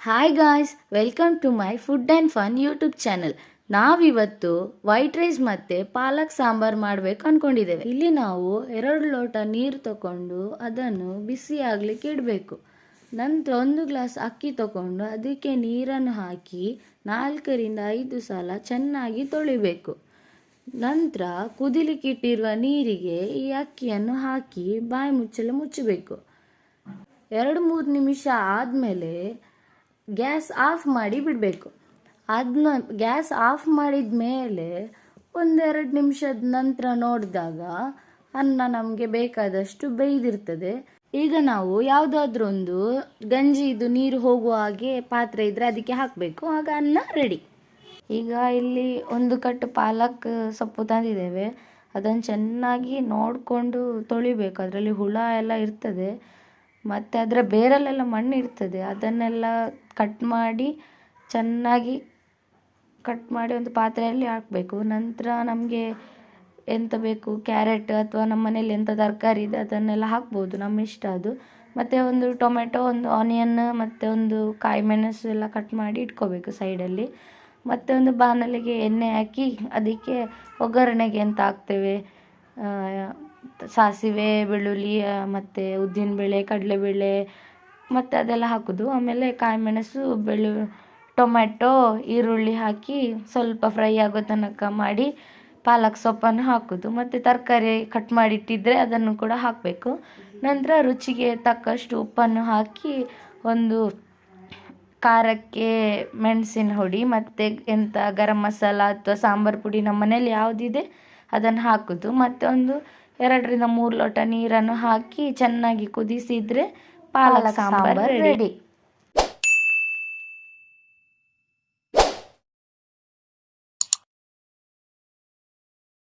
Hi guys welcome to my food and fun YouTube channel ನಾವಿವತ್ತು white rice ಮತ್ತು ಪಾಲಕ್ ಸಾಂಬಾರ್ ಮಾಡಬೇಕು ಅಂದ್ಕೊಂಡಿದ್ದೇವೆ ಇಲ್ಲಿ ನಾವು ಎರಡು ಲೋಟ ನೀರು ತಗೊಂಡು ಅದನ್ನು ಬಿಸಿ ಆಗಲಿಕ್ಕೆ ಇಡಬೇಕು. ನಂತರ ಒಂದು ಗ್ಲಾಸ್ ಅಕ್ಕಿ ತಗೊಂಡು ಅದಕ್ಕೆ ನೀರನ್ನು ಹಾಕಿ ನಾಲ್ಕರಿಂದ ಐದು ಸಲ ಚೆನ್ನಾಗಿ ತೊಳಿಬೇಕು. ನಂತರ ಕುದಿಲಿಕ್ಕೆ ಇಟ್ಟಿರುವ ನೀರಿಗೆ ಈ ಅಕ್ಕಿಯನ್ನು ಹಾಕಿ ಬಾಯಿ ಮುಚ್ಚಲು ಮುಚ್ಚಬೇಕು. ಎರಡು ಮೂರು ನಿಮಿಷ ಆದಮೇಲೆ ಗ್ಯಾಸ್ ಆಫ್ ಮಾಡಿ ಬಿಡಬೇಕು. ಅದನ್ನ ಗ್ಯಾಸ್ ಆಫ್ ಮಾಡಿದ ಮೇಲೆ ಒಂದೆರಡು ನಿಮಿಷದ ನಂತರ ನೋಡಿದಾಗ ಅನ್ನ ನಮಗೆ ಬೇಕಾದಷ್ಟು ಬೇಯ್ದಿರ್ತದೆ. ಈಗ ನಾವು ಯಾವುದಾದ್ರೂ ಒಂದು ಗಂಜಿ ಇದು ನೀರು ಹೋಗುವ ಹಾಗೆ ಪಾತ್ರೆ ಇದ್ದರೆ ಅದಕ್ಕೆ ಹಾಕಬೇಕು. ಆಗ ಅನ್ನ ರೆಡಿ ಈಗ ಇಲ್ಲಿ ಒಂದು ಕಟ್ಟು ಪಾಲಕ್ ಸೊಪ್ಪು ತಂದಿದ್ದೇವೆ. ಅದನ್ನು ಚೆನ್ನಾಗಿ ನೋಡಿಕೊಂಡು ತೊಳಿಬೇಕು. ಅದರಲ್ಲಿ ಹುಳ ಎಲ್ಲ ಇರ್ತದೆ. ಮತ್ತು ಅದರ ಬೇರಲ್ಲೆಲ್ಲ ಮಣ್ಣು ಇರ್ತದೆ, ಅದನ್ನೆಲ್ಲ ಕಟ್ ಮಾಡಿ ಚೆನ್ನಾಗಿ ಕಟ್ ಮಾಡಿ ಒಂದು ಪಾತ್ರೆಯಲ್ಲಿ ಹಾಕಬೇಕು. ನಂತರ ನಮಗೆ ಎಂತ ಬೇಕು? ಕ್ಯಾರೆಟ್ ಅಥವಾ ನಮ್ಮ ಮನೇಲಿ ಎಂಥ ತರಕಾರಿ ಇದೆ ಅದನ್ನೆಲ್ಲ ಹಾಕ್ಬೋದು, ನಮ್ಮ ಇಷ್ಟ ಅದು. ಮತ್ತು ಒಂದು ಟೊಮೆಟೊ, ಒಂದು ಆನಿಯನ್ ಮತ್ತು ಒಂದು ಕಾಯಿ ಮೆಣಸು ಎಲ್ಲ ಕಟ್ ಮಾಡಿ ಇಟ್ಕೋಬೇಕು ಸೈಡಲ್ಲಿ. ಮತ್ತು ಒಂದು ಬಾಣಲೆಗೆ ಎಣ್ಣೆ ಹಾಕಿ ಅದಕ್ಕೆ ಒಗ್ಗರಣೆಗೆ ಎಂತ ಹಾಕ್ತೇವೆ? ಸಾಸಿವೆ, ಬೆಳ್ಳುಳ್ಳಿ ಮತ್ತು ಉದ್ದಿನಬೇಳೆ, ಕಡಲೆಬೇಳೆ, ಮತ್ತು ಅದೆಲ್ಲ ಹಾಕೋದು. ಆಮೇಲೆ ಕಾಯಿ ಮೆಣಸು ಬೆಳ್ಳು, ಟೊಮ್ಯಾಟೊ, ಈರುಳ್ಳಿ ಹಾಕಿ ಸ್ವಲ್ಪ ಫ್ರೈ ಆಗೋ ತನಕ ಮಾಡಿ ಪಾಲಕ್ ಸೊಪ್ಪನ್ನು ಹಾಕೋದು. ಮತ್ತು ತರಕಾರಿ ಕಟ್ ಮಾಡಿಟ್ಟಿದ್ದರೆ ಅದನ್ನು ಕೂಡ ಹಾಕಬೇಕು. ನಂತರ ರುಚಿಗೆ ತಕ್ಕಷ್ಟು ಉಪ್ಪನ್ನು ಹಾಕಿ ಒಂದು ಖಾರಕ್ಕೆ ಮೆಣಸಿನ ಹುಡಿ, ಮತ್ತು ಎಂಥ ಗರಂ ಮಸಾಲ ಅಥವಾ ಸಾಂಬಾರು ಪುಡಿ ನಮ್ಮ ಮನೇಲಿ ಯಾವುದಿದೆ ಅದನ್ನು ಹಾಕೋದು. ಮತ್ತೊಂದು ಒಂದು ಎರಡರಿಂದ ಮೂರು ಲೋಟ ನೀರನ್ನು ಹಾಕಿ ಚೆನ್ನಾಗಿ ಕುದಿಸಿದರೆ ಪಾಲಕ್ ಸಾಂಬಾರು ರೆಡಿ